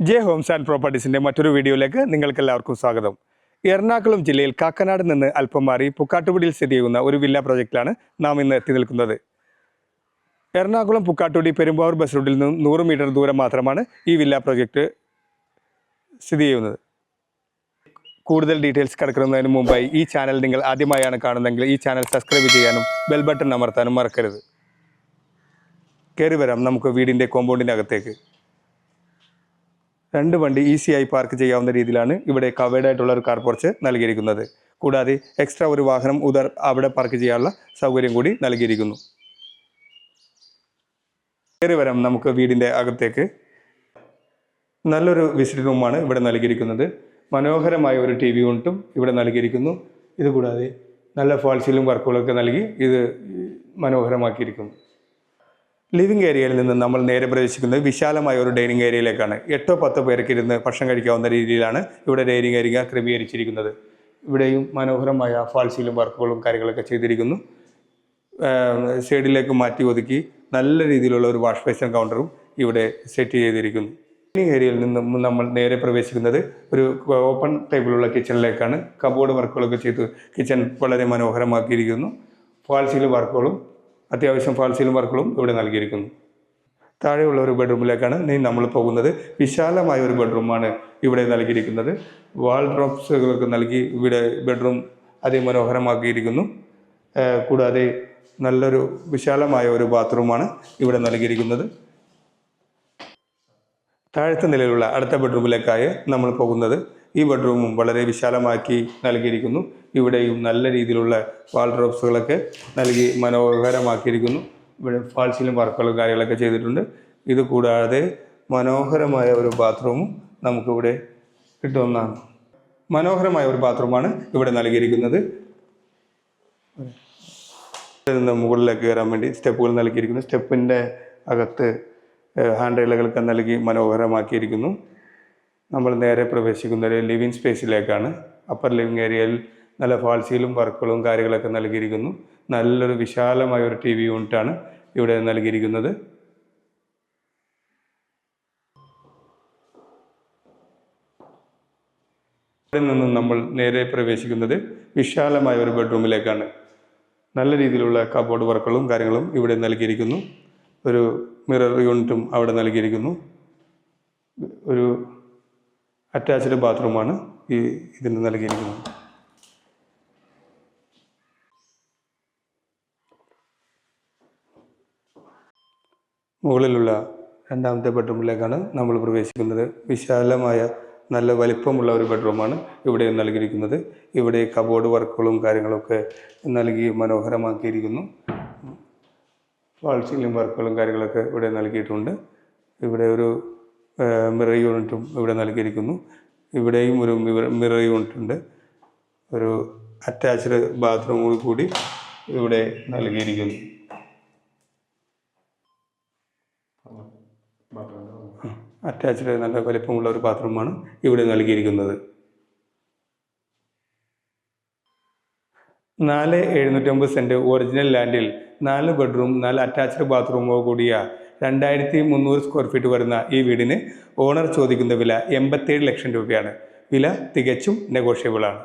J Holmes and പ്രോപ്പർട്ടീസിന്റെ മറ്റൊരു വീഡിയോയിലേക്ക് നിങ്ങൾക്ക് എല്ലാവർക്കും സ്വാഗതം. എറണാകുളം ജില്ലയിൽ കാക്കനാട് നിന്ന് അല്പം മാറി പുക്കാട്ടുപടിയിൽ സ്ഥിതി ചെയ്യുന്ന ഒരു വില്ല പ്രോജക്റ്റിലാണ് നാം ഇന്ന് എത്തി നിൽക്കുന്നത്. എറണാകുളം പുക്കാട്ടുപടി പെരുമ്പാവൂർ ബസ് റൂട്ടിൽ നിന്നും നൂറ് മീറ്റർ ദൂരം മാത്രമാണ് ഈ വില്ല പ്രോജക്റ്റ് സ്ഥിതി ചെയ്യുന്നത്. കൂടുതൽ ഡീറ്റെയിൽസ് കിടക്കുന്നതിന് മുമ്പായി ഈ ചാനൽ നിങ്ങൾ ആദ്യമായാണ് കാണുന്നതെങ്കിൽ ഈ ചാനൽ സബ്സ്ക്രൈബ് ചെയ്യാനും ബെൽ ബട്ടൺ അമർത്താനും മറക്കരുത്. കയറി വരാം നമുക്ക് വീടിന്റെ കോമ്പൗണ്ടിന്റെ അകത്തേക്ക്. രണ്ട് വണ്ടി ഈസിയായി പാർക്ക് ചെയ്യാവുന്ന രീതിയിലാണ് ഇവിടെ കവേർഡ് ആയിട്ടുള്ള ഒരു കാർ പോർച്ച് നൽകിയിരിക്കുന്നത്. കൂടാതെ എക്സ്ട്രാ ഒരു വാഹനം ഉദർ അവിടെ പാർക്ക് ചെയ്യാനുള്ള സൗകര്യം കൂടി നൽകിയിരിക്കുന്നു. കയറി വരാം നമുക്ക് വീടിന്റെ അകത്തേക്ക്. നല്ലൊരു വിസിറ്റ് റൂമാണ് ഇവിടെ നൽകിയിരിക്കുന്നത്. മനോഹരമായ ഒരു ടി വി യൂണിറ്റും ഇവിടെ നൽകിയിരിക്കുന്നു. ഇതുകൂടാതെ നല്ല ഫാൾസിലും വർക്കുകളൊക്കെ നൽകി ഇത് മനോഹരമാക്കിയിരിക്കുന്നു. ലിവിംഗ് ഏരിയയിൽ നിന്ന് നമ്മൾ നേരെ പ്രവേശിക്കുന്നത് വിശാലമായ ഒരു ഡൈനിങ് ഏരിയയിലേക്കാണ്. എട്ടോ പത്തോ പേർക്ക് ഇരുന്ന് ഭക്ഷണം കഴിക്കാവുന്ന രീതിയിലാണ് ഇവിടെ ഡൈനിങ് ഏരിയ ക്രമീകരിച്ചിരിക്കുന്നത്. ഇവിടെയും മനോഹരമായ ഫാൾസിലും വർക്കുകളും കാര്യങ്ങളൊക്കെ ചെയ്തിരിക്കുന്നു. സൈഡിലേക്ക് മാറ്റി ഒതുക്കി നല്ല രീതിയിലുള്ള ഒരു വാഷ് ബേസിൻ കൗണ്ടറും ഇവിടെ സെറ്റ് ചെയ്തിരിക്കുന്നു. ഡൈനിങ് ഏരിയയിൽ നിന്നും നമ്മൾ നേരെ പ്രവേശിക്കുന്നത് ഒരു ഓപ്പൺ ടൈപ്പിലുള്ള കിച്ചണിലേക്കാണ്. കബോർഡ് വർക്കുകളൊക്കെ ചെയ്ത് കിച്ചൺ വളരെ മനോഹരമാക്കിയിരിക്കുന്നു. ഫാൾസിലും വർക്കുകളും അത്യാവശ്യം ഫാൾസീലും വർക്കുകളും ഇവിടെ നൽകിയിരിക്കുന്നു. താഴെയുള്ള ഒരു ബെഡ്റൂമിലേക്കാണ് ഇനി നമ്മൾ പോകുന്നത്. വിശാലമായ ഒരു ബെഡ്റൂമാണ് ഇവിടെ നൽകിയിരിക്കുന്നത്. വാൾ ഡ്രോപ്സുകളൊക്കെ നൽകി ഇവിടെ ബെഡ്റൂം അതിമനോഹരമാക്കിയിരിക്കുന്നു. കൂടാതെ നല്ലൊരു വിശാലമായ ഒരു ബാത്റൂമാണ് ഇവിടെ നൽകിയിരിക്കുന്നത്. താഴത്തെ നിലയിലുള്ള അടുത്ത ബെഡ്റൂമിലേക്കായി നമ്മൾ പോകുന്നത്. ഈ ബെഡ്റൂമും വളരെ വിശാലമാക്കി നൽകിയിരിക്കുന്നു. ഇവിടെയും നല്ല രീതിയിലുള്ള വാൾ ഡ്രോപ്സുകളൊക്കെ നൽകി മനോഹരമാക്കിയിരിക്കുന്നു. ഇവിടെ ഫാൾസിലും വർക്കുകളും കാര്യങ്ങളൊക്കെ ചെയ്തിട്ടുണ്ട്. ഇത് കൂടാതെ മനോഹരമായ ഒരു ബാത്റൂമും നമുക്കിവിടെ കിട്ടുമെന്നാണ് മനോഹരമായ ഒരു ബാത്റൂമാണ് ഇവിടെ നൽകിയിരിക്കുന്നത്. മുകളിലേക്ക് കയറാൻ വേണ്ടി സ്റ്റെപ്പുകൾ നൽകിയിരിക്കുന്നു. സ്റ്റെപ്പിന്റെ അകത്ത് ഹാൻഡ് റൈലുകളൊക്കെ നൽകി മനോഹരമാക്കിയിരിക്കുന്നു. നമ്മൾ നേരെ പ്രവേശിക്കുന്നത് ലിവിങ് സ്പേസിലേക്കാണ്. അപ്പർ ലിവിങ് ഏരിയയിൽ നല്ല ഫാൾസിയിലും വർക്കുകളും കാര്യങ്ങളൊക്കെ നൽകിയിരിക്കുന്നു. നല്ലൊരു വിശാലമായ ഒരു ടി വി യൂണിറ്റാണ് ഇവിടെ നൽകിയിരിക്കുന്നത്. അവിടെ നിന്നും നമ്മൾ നേരെ പ്രവേശിക്കുന്നത് വിശാലമായ ഒരു ബെഡ്റൂമിലേക്കാണ്. നല്ല രീതിയിലുള്ള കബോർഡ് വർക്കുകളും കാര്യങ്ങളും ഇവിടെ നൽകിയിരിക്കുന്നു. ഒരു മിറർ യൂണിറ്റും അവിടെ നൽകിയിരിക്കുന്നു. ഒരു അറ്റാച്ച്ഡ് ബാത്റൂമാണ് ഈ ഇതിന് നൽകിയിരിക്കുന്നത്. മുകളിലുള്ള രണ്ടാമത്തെ ബെഡ്റൂമിലേക്കാണ് നമ്മൾ പ്രവേശിക്കുന്നത്. വിശാലമായ നല്ല വലിപ്പമുള്ള ഒരു ബെഡ്റൂമാണ് ഇവിടെ നൽകിയിരിക്കുന്നത്. ഇവിടെ കബോർഡ് വർക്കുകളും കാര്യങ്ങളൊക്കെ നൽകി മനോഹരമാക്കിയിരിക്കുന്നു. വാൾ വർക്കുകളും കാര്യങ്ങളൊക്കെ ഇവിടെ നൽകിയിട്ടുണ്ട്. ഇവിടെ ഒരു മിറർ യൂണിറ്റും ഇവിടെ നൽകിയിരിക്കുന്നു. ഇവിടെയും ഒരു മിറർ യൂണിറ്റ് ഉണ്ട്. ഒരു അറ്റാച്ച്ഡ് ബാത്റൂമോട് കൂടി ഇവിടെ നൽകിയിരിക്കുന്നു. അറ്റാച്ച്ഡ് നല്ല വലിപ്പമുള്ള ഒരു ബാത്റൂമാണ് ഇവിടെ നൽകിയിരിക്കുന്നത്. നാല് എഴുന്നൂറ്റമ്പത് സെന്റ് ഒറിജിനൽ ലാൻഡിൽ നാല് ബെഡ്റൂം നാല് അറ്റാച്ച്ഡ് ബാത്റൂമോ കൂടിയ രണ്ടായിരത്തി മുന്നൂറ് സ്ക്വയർ ഫീറ്റ് വരുന്ന ഈ വീടിന് ഓണർ ചോദിക്കുന്ന വില എൺപത്തേഴ് ലക്ഷം രൂപയാണ്. വില തികച്ചും നെഗോഷ്യബിൾ ആണ്.